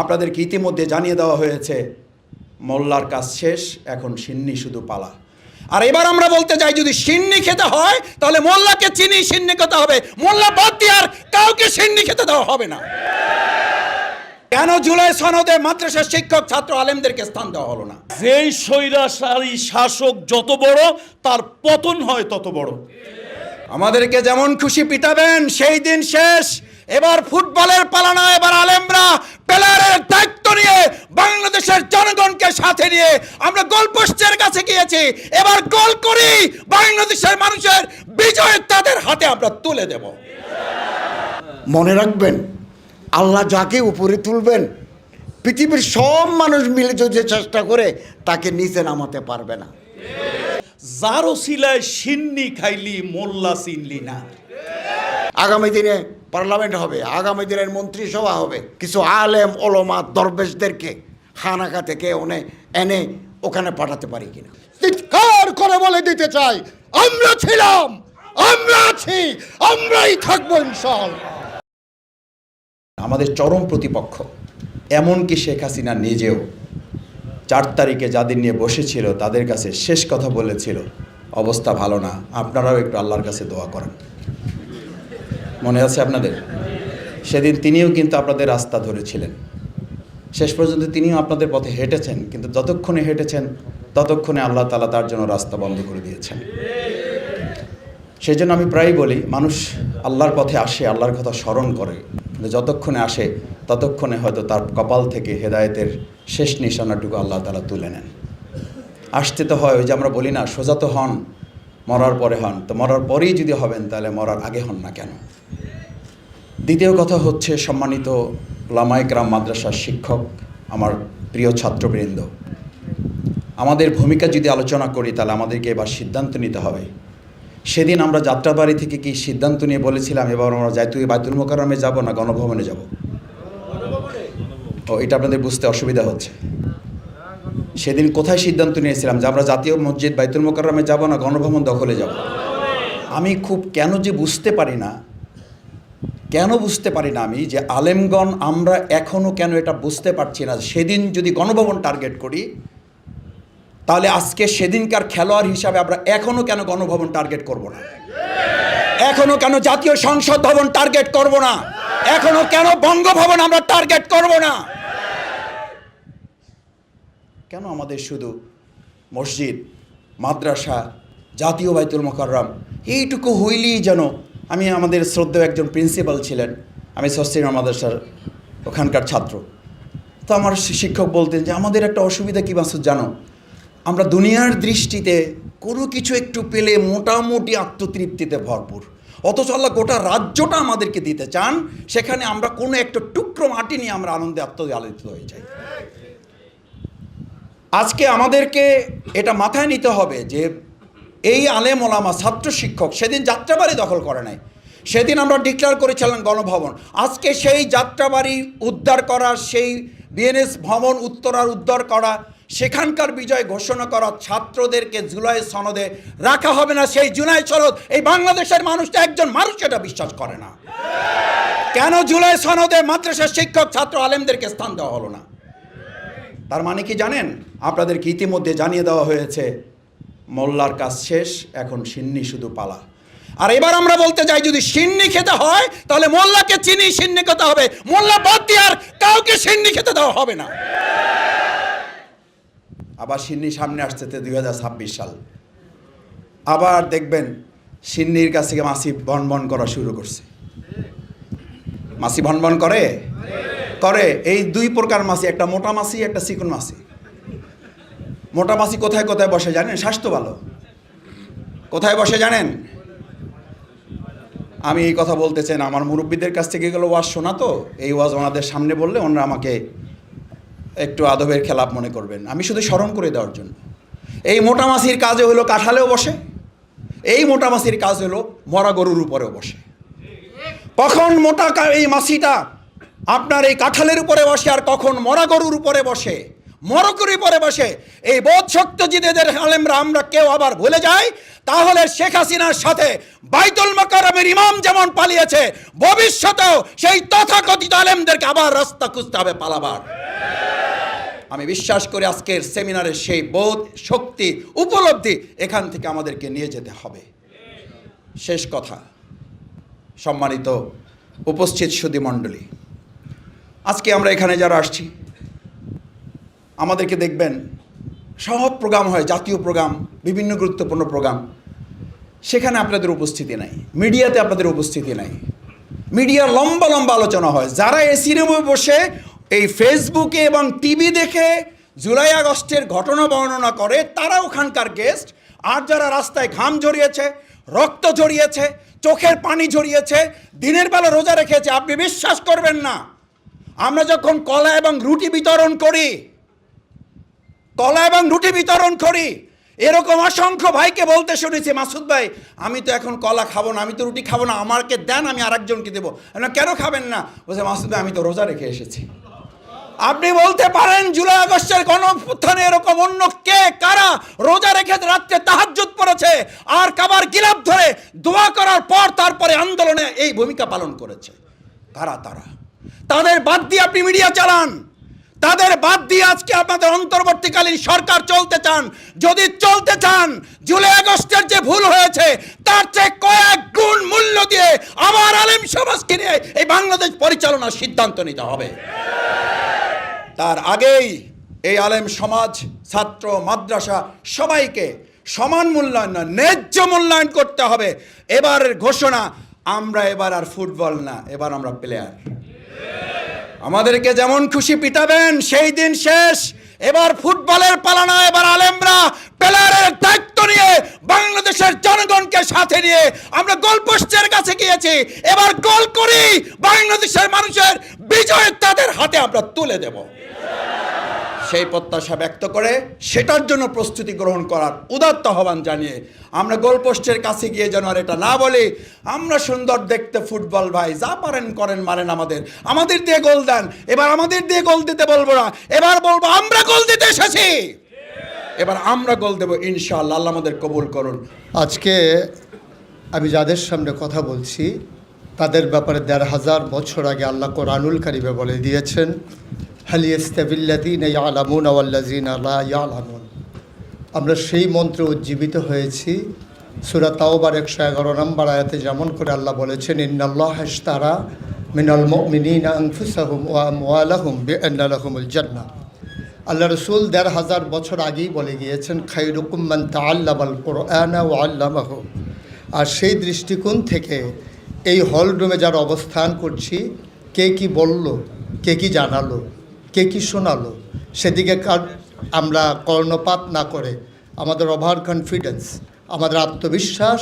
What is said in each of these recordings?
আপনাদেরকে ইতিমধ্যে জানিয়ে দেওয়া হয়েছে মোল্লার কাজ শেষ এখন সিন্নি শুধু পালা। আর এবার আমরা বলতে চাই যদি সিন্নি খেতে হয় তাহলে মোল্লাকে চিনি সিন্নি খেতে হবে। মোল্লা বাদ দিয়ে আর কাউকে সিন্নি খেতে দেওয়া হবে না। কেন জুলাই সনদে মাদ্রাসার শিক্ষক ছাত্র আলেমদেরকে স্থান দেওয়া হলো না? যেই স্বৈরাচারী শাসক যত বড় তার পতন হয় তত বড়। আমাদেরকে যেমন খুশি পিটাবেন সেই দিন শেষ। এবার ফুটবলের পালানা এবার আলেমরা প্লেয়ারের দায়িত্ব নিয়ে বাংলাদেশের জনগণকে সাথে নিয়ে আমরা গোলপোস্টের কাছে গিয়েছি। এবার গোল করি বাংলাদেশের মানুষের বিজয় তাদের হাতে আমরা তুলে দেব। মনে রাখবেন আল্লাহ যাকে উপরে তুলবেন পৃথিবীর সব মানুষ মিলে যদি চেষ্টা করে তাকে নিচে নামাতে পারবে না। যারও সিলায় সিন্নি খাইলি মোল্লা চিনলি না। আগামী দিনে পার্লামেন্ট হবে আগামী দিনের মন্ত্রিসভা হবে। কিছু আলেম ওলমা দরবেশদেরকে খানাকা থেকে ওনে এনে ওখানে পাঠাতে পারি কিনা। চিৎকার করে বলে দিতে চাই আমরা ছিলাম আমরা আছি আমরাই থাকব ইনশাআল্লাহ। আমাদের চরম প্রতিপক্ষ এমনকি শেখ হাসিনা নিজেও চার তারিখে যাদের নিয়ে বসেছিল তাদের কাছে শেষ কথা বলেছিল অবস্থা ভালো না আপনারাও একটু আল্লাহর কাছে দোয়া করেন। মনে আছে আপনাদের? সেদিন তিনিও কিন্তু আপনাদের রাস্তা ধরেছিলেন। শেষ পর্যন্ত তিনিও আপনাদের পথে হেঁটেছেন, কিন্তু যতক্ষণে হেঁটেছেন, ততক্ষণে আল্লাহ তালা তার জন্য রাস্তা বন্ধ করে দিয়েছেন। সেই জন্য আমি প্রায়ই বলি, মানুষ আল্লাহর পথে আসে, আল্লাহর কথা স্মরণ করে, কিন্তু যতক্ষণে আসে, ততক্ষণে হয়তো তার কপাল থেকে হেদায়েতের শেষ নিশানাটুকু আল্লাহ তালা তুলে নেন। আসতে তো হয়, ওই যে আমরা বলি না, সোজা তো হন মরার পরে হন। তো মরার পরেই যদি হবেন, তাহলে মরার আগে হন না কেন? দ্বিতীয় কথা হচ্ছে সম্মানিত লামাইকরাম মাদ্রাসার শিক্ষক, আমার প্রিয় ছাত্রবৃন্দ। আমাদের ভূমিকা যদি আলোচনা করি, তাহলে আমাদেরকে এবার সিদ্ধান্ত নিতে হবে। সেদিন আমরা যাত্রাবাড়ি থেকে কি সিদ্ধান্ত নিয়ে বলেছিলাম, এবার আমরা যাই তুই বাইতুল মোকারমে যাব না গণভবনে যাব? ও, এটা আপনাদের বুঝতে অসুবিধা হচ্ছে। সেদিন কোথায় সিদ্ধান্ত নিয়েছিলাম যে আমরা জাতীয় মসজিদ বাইতুল মোকারমে যাব না, গণভবন দখলে যাব? আমি খুব কেন যে বুঝতে পারি না, কেন বুঝতে পারি না আমি যে আলেমগণ আমরা এখনও কেন এটা বুঝতে পারছি না? সেদিন যদি গণভবন টার্গেট করি, তাহলে আজকে সেদিনকার খেলোয়াড় হিসাবে আমরা এখনও কেন গণভবন টার্গেট করব না? এখনও কেন জাতীয় সংসদ ভবন টার্গেট করব না? এখনও কেন বঙ্গভবন আমরা টার্গেট করব না? কেন আমাদের শুধু মসজিদ, মাদ্রাসা, জাতীয় বাইতুল মোকাররম? এইটুকু হইলেই যেন আমি আমাদের শ্রদ্ধেয় একজন প্রিন্সিপাল ছিলেন। আমি সস্তিনা মাদ্রাসার ওখানকার ছাত্র। তো আমার শিক্ষক বলতেন যে, আমাদের একটা অসুবিধা কী মাসুদ জানো? আমরা দুনিয়ার দৃষ্টিতে কোনো কিছু একটু পেলে মোটামুটি আত্মতৃপ্তিতে ভরপুর। অথচ আল্লাহ গোটা রাজ্যটা আমাদেরকে দিতে চান, সেখানে আমরা কোনো একটা টুকরো মাটি নিয়ে আমরা আনন্দে আত্মদালিত হয়ে যাই। আজকে আমাদেরকে এটা মাথায় নিতে হবে যে এই আলেম ওলামা, ছাত্র শিক্ষক, সেদিন যাত্রাবাড়ি দখল করে নাই। সেদিন আমরা ডিক্লেয়ার করেছিলাম গণভবন। আজকে সেই যাত্রাবাড়ি উদ্ধার করা, সেই বিএনএস ভবন উত্তরার উদ্ধার করা, সেখানকার বিজয় ঘোষণা করা ছাত্রদেরকে জুলাই সনদে রাখা হবে না, সেই জুলাই সনদ। এই বাংলাদেশের মানুষটা একজন মানুষ, এটা বিশ্বাস করে না। কেন জুলাই সনদে মাদ্রাসার শিক্ষক, ছাত্র আলেমদেরকে স্থান দেওয়া হলো না? তার মানে কি জানেন? আপনাদের আপনাদেরকে ইতিমধ্যে জানিয়ে দেওয়া হয়েছে, মোল্লার কাজ শেষ, এখন সিন্নি শুধু পালা। আর এবার আমরা বলতে চাই, যদি সিন্নি খেতে হয়, তাহলে মোল্লাকে চিনি সিন্নি খেতে হবে। মোল্লা বাদ দিয়ে আর কাউকে সিন্নি খেতে দেওয়া হবে না। আবার সিন্নি সামনে আসছে দুই হাজার ছাব্বিশ সাল। আবার দেখবেন, সিন্নির কাছ থেকে মাসি বন বন করা শুরু করছে। মাসি ভন করে? করে এই দুই প্রকার মাছি, একটা মোটা মাছি, একটা চিকন মাছি। মোটা মাছি কোথায় কোথায় বসে জানেন? স্বাস্থ্য ভালো। কোথায় বসে জানেন? আমি এই কথা বলতে চাই আমার মুরব্বীদের কাছ থেকে গেলো ওয়াজ শোনা তো, এই ওয়াজ ওনাদের সামনে বললে ওনারা আমাকে একটু আদবের খেলাপ মনে করবেন। আমি শুধু স্মরণ করে দেওয়ার জন্য। এই মোটা মাছির কাজে হলো কাঁঠালেও বসে, এই মোটা মাছির কাজ হলো মরা গরুর উপরেও বসে। কখন মোটা এই মাছিটা আপনার এই কাঁঠালের উপরে বসে আর কখন মরা গরুর উপরে বসে, মরকুরি পরে বসে, এই বোধ শক্তিজিদের আলেমরা আমরা কেউ আবার ভুলে যাই, তাহলে শেখ হাসিনার সাথে বাইতুল মকরমের ইমাম যেমন পালিয়েছে, ভবিষ্যতেও সেই তথাকথিত আলেমদেরকে আবার রাস্তা খুঁজতে হবে পালাবার। আমি বিশ্বাস করি আজকের সেমিনারের সেই বোধ শক্তি উপলব্ধি এখান থেকে আমাদেরকে নিয়ে যেতে হবে। শেষ কথা, সম্মানিত উপস্থিত সুধী মণ্ডলী আজকে আমরা এখানে যারা আসছি, আমাদেরকে দেখবেন সব প্রোগ্রাম হয়, জাতীয় প্রোগ্রাম, বিভিন্ন গুরুত্বপূর্ণ প্রোগ্রাম। সেখানে আপনাদের উপস্থিতি নাই, মিডিয়াতে আপনাদের উপস্থিতি নাই। মিডিয়া লম্বা লম্বা আলোচনা হয়, যারা এসি রুমে বসে এই ফেসবুকে এবং টিভি দেখে জুলাই আগস্টের ঘটনা বর্ণনা করে, তারা ওখানকার গেস্ট আর যারা রাস্তায় ঘাম ঝরিয়েছে, রক্ত ঝরিয়েছে, চোখের পানি ঝরিয়েছে, দিনের বেলা রোজা রেখেছে, আপনি বিশ্বাস করবেন না। আমরা যখন কলা এবং রুটি বিতরণ করি, কলা এবং রুটি বিতরণ করি, এরকম অসংখ্য ভাইকে বলতে শুনেছি, মাসুদ ভাই, আমি তো এখন কলা খাব না, আমি তো রুটি খাব না, আমাকে দেন, আমি আরেকজনকে দেবো। কেন খাবেন না? বলছে, মাসুদ ভাই, আমি তো রোজা রেখে এসেছি। আপনি বলতে পারেন, জুলাই আগস্টের গণঅভ্যুত্থানে এরকম অন্য কে, কারা রোজা রেখে রাত্রে তাহাজ্জুদ পড়েছে, আর কাবার গিলাপ ধরে দোয়া করার পর তারপরে আন্দোলনে এই ভূমিকা পালন করেছে। কারা তারা? তাদের বাদ দিয়ে আপনি মিডিয়া চালান। তাদের বাদ দিয়ে আজকে আপনাদের অন্তর্বর্তীকালীন সরকার চলতে চান। যদি চলতে চান, জুলাই আগস্টের যে ভুল হয়েছে, তার চেয়ে কয়েক গুণ মূল্য দিয়ে আবার আলেম সমাজকে নিয়ে এই বাংলাদেশ পরিচালনার সিদ্ধান্ত নিতে হবে। তার আগেই এই আলেম সমাজ, ছাত্র, মাদ্রাসা সবাইকে সমান মূল্যায়ন নয় ন্যায্য মূল্যায়ন করতে হবে। এবারের ঘোষণা, আমরা এবার আর ফুটবল না, এবার আমরা প্লেয়ার আমাদেরকে যেমন খুশি পিটাবেন, সেই দিন শেষ। এবার ফুটবলের পালানা, এবার আলেমরা প্লেয়ারের দায়িত্ব নিয়ে বাংলাদেশের জনগণকে সাথে নিয়ে আমরা গোল পোস্টের কাছে গিয়েছি। এবার গোল করি, বাংলাদেশের মানুষের বিজয় তাদের হাতে আমরা তুলে দেব। সেই প্রত্যাশা ব্যক্ত করে সেটার জন্য প্রস্তুতি গ্রহণ করার উদাত্ত আহ্বান জানিয়ে আমরা গোলপোস্টের কাছে গিয়ে যেন আর এটা না বলি, আমরা সুন্দর দেখতে ফুটবল ভাই, যা পারেন করেন, মারেন আমাদের। আমাদের দিয়ে গোল দেন, এবার আমাদের দিয়ে গোল দিতে বলব না, এবার বলব আমরা গোল দিতে এসেছি। এবার আমরা গোল দেবো, ইনশাআল্লাহ, আল্লাহ আমাদের কবুল করুন। আজকে আমি যাদের সামনে কথা বলছি, তাদের ব্যাপারে দেড় হাজার বছর আগে আল্লাহ কোরআনুল কারিমে বলে দিয়েছেন হালিয়াস্তাবিল্লাদিন আলামুন আওয়াল্লাজিন আল্লাহ ইয়ালামুন আমরা সেই মন্ত্রে উজ্জীবিত হয়েছি। সুরা তাওবার একশো এগারো নম্বর আয়াতে যেমন করে আল্লাহ বলেছেন, ইন্নাল্লাহ হাস্তারা মিনাল মিনিনা আনফুসাহুম ওয়া আমওয়ালাহুম বিআন্নালাহুমুল জান্নাহ। আল্লাহ রসুল দেড় হাজার বছর আগেই বলে গিয়েছেন খাইরুকুম্মান তাল্লাবাল কোরআনা ও আল্লামাহ। আর সেই দৃষ্টিকোণ থেকে এই হল রুমে যারা অবস্থান করছি, কে কি বলল, কে কি জানালো কে কি শোনালো? সেদিকে আমরা কর্ণপাত না করে, আমাদের ওভার কনফিডেন্স আমাদের আত্মবিশ্বাস,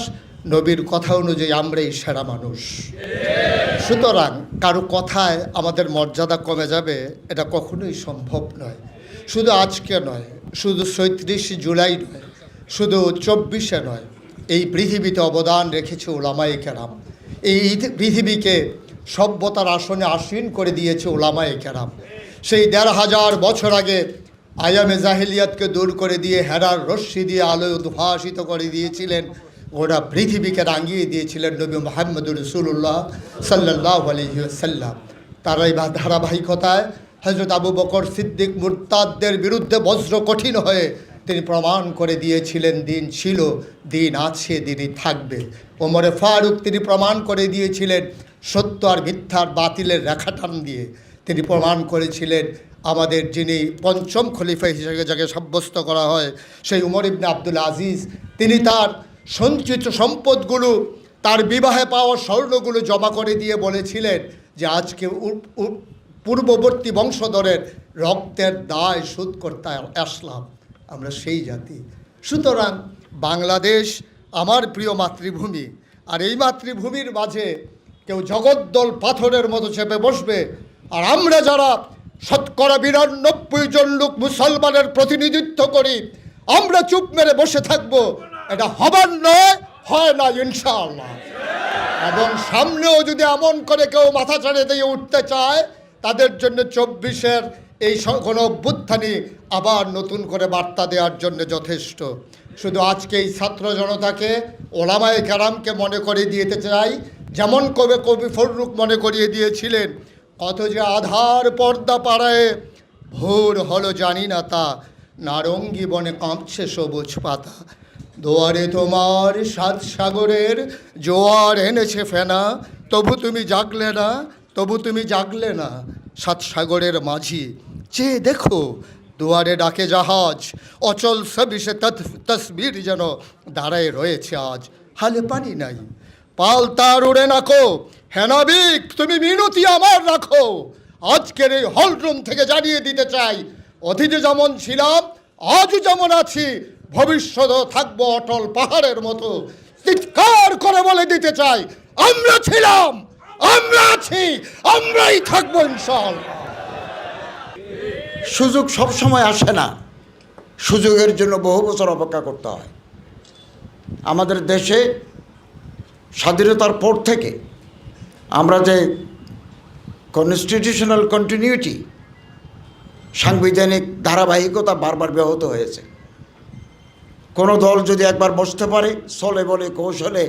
নবীর কথা অনুযায়ী আমরাই সেরা মানুষ। সুতরাং কারও কথায় আমাদের মর্যাদা কমে যাবে, এটা কখনোই সম্ভব নয়। শুধু আজকে নয়, শুধু সৈত্রিশে জুলাই নয়, শুধু চব্বিশে নয়, এই পৃথিবীতে অবদান রেখেছে ওলামাই কেরাম। এই পৃথিবীকে সভ্যতার আসনে আসীন করে দিয়েছে ওলামাই কেরাম। সেই দেড় হাজার বছর আগে আয়ামে জাহিলিয়াতকে দূর করে দিয়ে হেরার রশ্মি দিয়ে আলোয় উদ্ভাসিত করে দিয়েছিলেন। ওরা পৃথিবীকে রাঙিয়ে দিয়েছিলেন নবী মোহাম্মদুর রসুল্লাহ সাল্লাহ আলহিসাল্লাম তার এই ধারাবাহিকতায় হজরত আবু বকর সিদ্দিক মুরতাদদের বিরুদ্ধে বজ্র কঠিন হয়ে তিনি প্রমাণ করে দিয়েছিলেন, দিন ছিল, দিন আছে, দিনই থাকবে। ওমরে ফারুক তিনি প্রমাণ করে দিয়েছিলেন সত্য আর মিথ্যার বাতিলের রেখা টান দিয়ে। তিনি প্রমাণ করেছিলেন আমাদের যিনি পঞ্চম খলিফা হিসেবে যাকে সাব্যস্ত করা হয়, সেই উমর ইবনে আব্দুল আজিজ। তিনি তার সঞ্চিত সম্পদগুলো, তার বিবাহে পাওয়া স্বর্ণগুলো জমা করে দিয়ে বলেছিলেন যে আজকে পূর্ববর্তী বংশধরের রক্তের দায় শোধ করতে আসলাম। আমরা সেই জাতি। সুতরাং বাংলাদেশ আমার প্রিয় মাতৃভূমি। আর এই মাতৃভূমির মাঝে কেউ জগদ্দল পাথরের মতো চেপে বসবে আর আমরা যারা শতকরা বিরানব্বই জন লোক মুসলমানের প্রতিনিধিত্ব করি, আমরা চুপ মেরে বসে থাকব। এটা হবার নয়, হয় না, ইনশাআল্লাহ। এবং সামনেও যদি এমন করে কেউ মাথা ছাড়ে দিয়ে উঠতে চায়, তাদের জন্য চব্বিশের এই গণ অভ্যুত্থানই আবার নতুন করে বার্তা দেওয়ার জন্য যথেষ্ট। শুধু আজকে এই ছাত্র জনতাকে, ওলামায়ে কারামকে মনে করিয়ে দিতে চাই, যেমন কবে কবি ফররুক মনে করিয়ে দিয়েছিলেন কত যে আধার পর্দা পাড়ায়, ভোর হলো জানি না তা। নারঙ্গি বনে কাঁপছে সবুজ পাতা। দোয়ারে তোমার সাত সাগরের জোয়ার এনেছে ফেনা। তবু তুমি জাগলে না, তবু তুমি জাগলে না সাত সাগরের মাঝি। চেয়ে দেখো, দুয়ারে ডাকে জাহাজ। অচল সবিষে তসবির যেন দাঁড়ায় রয়েছে আজ। হালে পানি নাই। পাল তার উড়ে নাকো হেনাবিক তুমি মিনতি আমার রাখো। আজকের এই হলরুম থেকে জানিয়ে দিতে চাই, অতীতে যেমন ছিলাম, আজও যেমন আছি, ভবিষ্যতেও থাকব অটল পাহাড়ের মতো। চিৎকার করে বলে দিতে চাই, আমরা ছিলাম, আমরা আছি, আমরাই থাকব ইনশাআল্লাহ। সুযোগ সব সময় আসে না। সুযোগের জন্য বহু বছর অপেক্ষা করতে হয়। আমাদের দেশে স্বাধীনতার পর থেকে আমরা যে কনস্টিটিউশনাল কন্টিনিউটি সাংবিধানিক ধারাবাহিকতা বারবার ব্যাহত হয়েছে। কোনো দল যদি একবার বসতে পারে চলে বলে, কৌশলে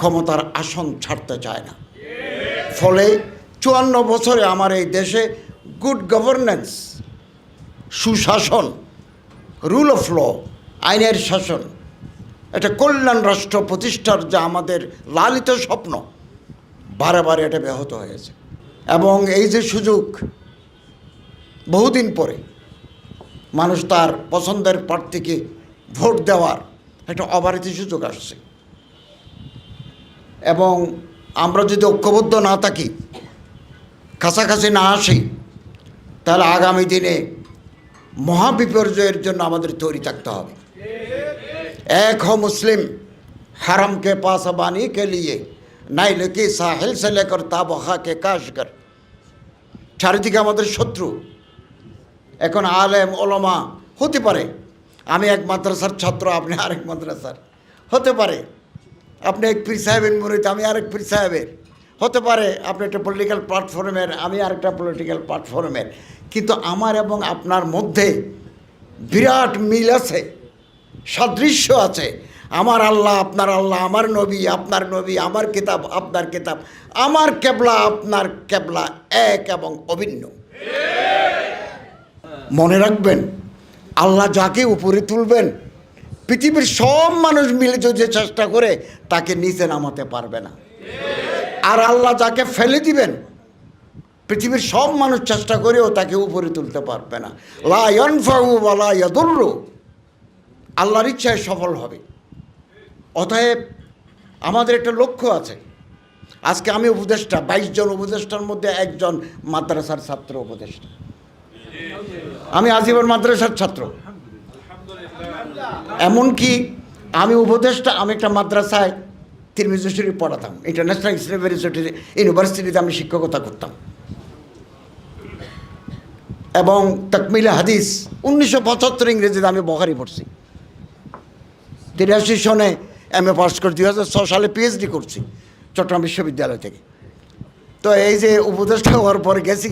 ক্ষমতার আসন ছাড়তে চায় না। ফলে চুয়ান্ন বছরে আমার এই দেশে গুড গভর্নেন্স সুশাসন রুল অফ ল আইনের শাসন, একটা কল্যাণ রাষ্ট্র প্রতিষ্ঠার যা আমাদের লালিত স্বপ্ন। বারবার এটা ব্যাহত হয়েছে। এবং এই যে সুযোগ, বহুদিন পরে মানুষ তার পছন্দের প্রার্থীকে ভোট দেওয়ার একটা অবারিত সুযোগ আসছে। এবং আমরা যদি ঐক্যবদ্ধ না থাকি কাছাকাছি না আসি, তাহলে আগামী দিনে মহাবিপর্যয়ের জন্য আমাদের তৈরি থাকতে হবে। এক হ মুসলিম, হারামকে পাশা বানিয়ে কে লিয়ে নাইলে কি সাহেল সে লেকর তাব কাশ কাশগর চারিদিকে আমাদের শত্রু। এখন আলেম, ওলমা, হতে পারে। আমি এক মাদ্রাসার ছাত্র, আপনি আরেক মাদ্রাসার। হতে পারে। আপনি এক পির সাহেবের মরিত আমি আরেক পীর সাহেবের। হতে পারে, আপনি একটা পলিটিক্যাল প্ল্যাটফর্মের আমি আরেকটা পলিটিক্যাল প্ল্যাটফর্মের কিন্তু আমার এবং আপনার মধ্যে বিরাট মিল আছে, সাদৃশ্য আছে। আমার আল্লাহ, আপনার আল্লাহ, আমার নবী, আপনার নবী, আমার কিতাব, আপনার কিতাব, আমার কেবলা, আপনার কেবলা এক এবং অভিন্ন। মনে রাখবেন, আল্লাহ যাকে উপরে তুলবেন, পৃথিবীর সব মানুষ মিলে যদি চেষ্টা করে, তাকে নিচে নামাতে পারবে না। আর আল্লাহ যাকে ফেলে দিবেন, পৃথিবীর সব মানুষ চেষ্টা করেও তাকে উপরে তুলতে পারবে না। লা ইয়ানফাউ ওয়া লা ইয়াদুররু। আল্লাহর ইচ্ছায় সফল হবে। অতএব আমাদের একটা লক্ষ্য আছে। আজকে আমি উপদেষ্টা, বাইশ জন উপদেষ্টার মধ্যে একজন মাদ্রাসার ছাত্র উপদেষ্টা। আমি আজীবন মাদ্রাসার ছাত্র। এমনকি আমি উপদেষ্টা, আমি একটা মাদ্রাসায় তিরমিজি পড়াতাম ইন্টারন্যাশনাল ইউনিভার্সিটি ইউনিভার্সিটিতে আমি শিক্ষকতা করতাম। এবং তকমিলে হাদিস উনিশশো পঁচাত্তর ইংরেজিতে আমি বখারি পড়ছি। তিরাশি সনে এম এ পাস করে দুই হাজার ছ সালে পিএইচডি করছি, চট্টগ্রাম বিশ্ববিদ্যালয় থেকে। তো এই যে উপদেষ্টা হওয়ার পরে গেছি,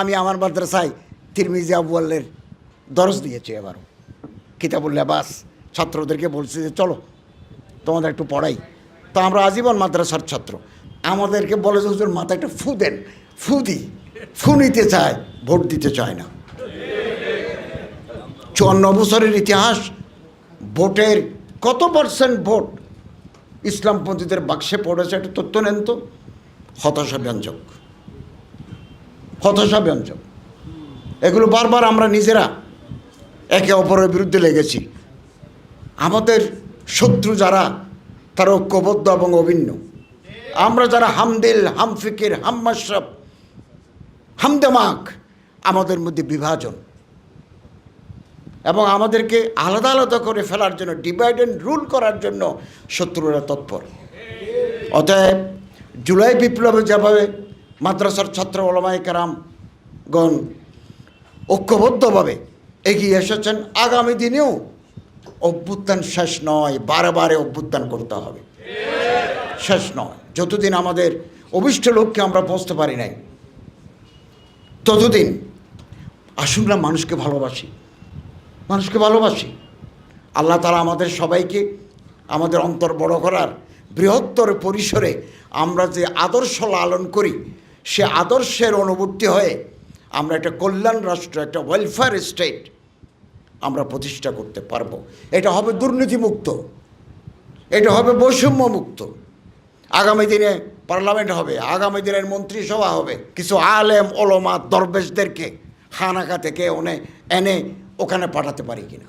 আমি আমার মাদ্রাসায় তিরমিজি আবুয়াল্লের দরজ দিয়েছি এবারও। কিতাবুল লেবাস, ছাত্রদেরকে বলছি যে, চলো, তোমাদের একটু পড়াই। তো আমরা আজীবন মাদ্রাসার ছাত্র। আমাদেরকে বলে যে, হুজুর, মাথায় একটা ফু দেন। ফু দিই। ফু নিতে চায়, ভোট দিতে চায় না। চুয়ান্ন বছরের ইতিহাস, ভোটের কত পার্সেন্ট ভোট ইসলামপন্থীদের বাক্সে পড়েছে একটা তথ্য নেন তো? হতাশা ব্যঞ্জক হতাশা ব্যঞ্জক এগুলো বারবার আমরা নিজেরা একে অপরের বিরুদ্ধে লেগেছি। আমাদের শত্রু যারা, তারা ঐক্যবদ্ধ এবং অভিন্ন। আমরা যারা হামদিল, হামফিকির, হাম্মাশরফ, হামদেমাক, আমাদের মধ্যে বিভাজন। এবং আমাদেরকে আলাদা আলাদা করে ফেলার জন্য ডিভাইড অ্যান্ড রুল করার জন্য শত্রুরা তৎপর। অতএব জুলাই বিপ্লবে যেভাবে মাদ্রাসার ছাত্র ওলামাই কারামগণ ঐক্যবদ্ধভাবে এগিয়ে এসেছেন, আগামী দিনেও অভ্যুত্থান শেষ নয় বারে বারে অভ্যুত্থান করতে হবে। শেষ নয়। যতদিন আমাদের অভিষ্ট লক্ষ্যে আমরা পৌঁছতে পারি নাই, ততদিন আসুন না মানুষকে ভালোবাসি। মানুষকে ভালোবাসি। আল্লাহ তালা আমাদের সবাইকে আমাদের অন্তর বড় করার বৃহত্তর পরিসরে আমরা যে আদর্শ লালন করি, সে আদর্শের অনুবর্তী হয়ে আমরা একটা কল্যাণ রাষ্ট্র, একটা ওয়েলফেয়ার স্টেট আমরা প্রতিষ্ঠা করতে পারব। এটা হবে দুর্নীতিমুক্ত। এটা হবে বৈষম্য মুক্ত আগামী দিনে পার্লামেন্ট হবে, আগামী দিনের মন্ত্রিসভা হবে। কিছু আলেম, ওলমা, দরবেশদেরকে হানাকা থেকে এনে ওখানে পাঠাতে পারি কিনা।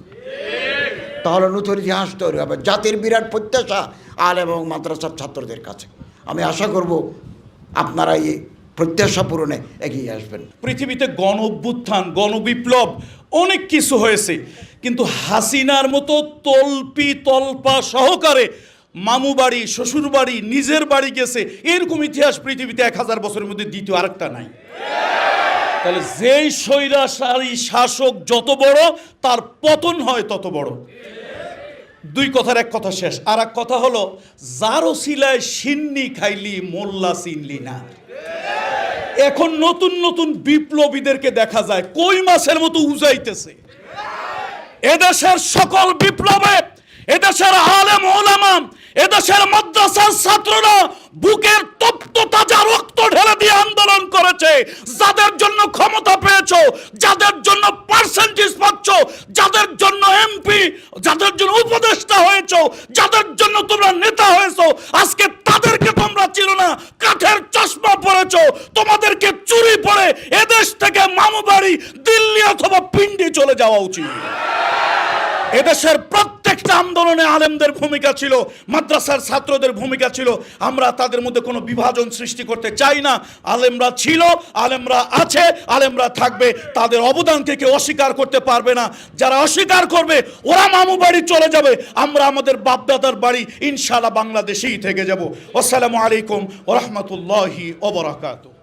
তাহলে নতুন ইতিহাস তৈরি হবে। জাতির বিরাট প্রত্যাশা আলেম এবং মাদ্রাসার ছাত্রদের কাছে। আমি আশা করব আপনারা এই প্রত্যাশা পূরণে এগিয়ে আসবেন। পৃথিবীতে গণ অভ্যুত্থান গণবিপ্লব অনেক কিছু হয়েছে। কিন্তু হাসিনার মতো তল্পি তল্পা সহকারে মামু বাড়ি, শ্বশুর বাড়ি, নিজের বাড়ি গেছে, এরকম ইতিহাস পৃথিবীতে এক হাজার বছরের মধ্যে দ্বিতীয় আরেকটা নাই। তাহলে যেই স্বৈরাচারী শাসক যত বড়, তার পতন হয় তত বড়। দুই কথার এক কথা শেষ। আর এক কথা হলো যারও সিলায় সিন্নি খাইলি, মোল্লা চিনলি না। এখন নতুন নতুন বিপ্লবীদেরকে দেখা যায়, কই মাছের মতো উজাইতেছে। এদেশের সকল বিপ্লবে এদেশের আলেম ওলামা এদেশের মাদ্রাসার ছাত্ররা বুকের তপ্ত তাজা রক্ত ঢেলে দিয়ে আন্দোলন করেছে। যাদের জন্য ক্ষমতা পেয়েছ, যাদের জন্য পার্সেন্টেজ পাচ্ছ, যাদের জন্য এমপি যাদের জন্য উপদেষ্টা হয়েছো, যাদের জন্য তোমরা নেতা হয়েছো, আজকে তাদেরকে তোমরা চিনো না, কাঠের চশমা পরেছো, তোমাদেরকে চুরি পরে এদেশ থেকে মামু বাড়ি দিল্লি অথবা পিন্ডি চলে যাওয়া উচিত। এদেশের প্রত্যেকটা আন্দোলনে আলেমদের ভূমিকা ছিল, মাদ্রাসার ছাত্রদের ভূমিকা ছিল। আমরা তাদের মধ্যে কোনো বিভাজন সৃষ্টি করতে চাই না। আলেমরা ছিল, আলেমরা আছে, আলেমরা থাকবে। তাদের অবদানকে কেউ অস্বীকার করতে পারবে না। যারা অস্বীকার করবে, ওরা মামু বাড়ি চলে যাবে। আমরা আমাদের বাপদাদার বাড়ি ইনশাআল্লাহ বাংলাদেশেই থেকে যাব। আসসালামু আলাইকুম ওরহমতুল্লাহি ওবরাকাতুহ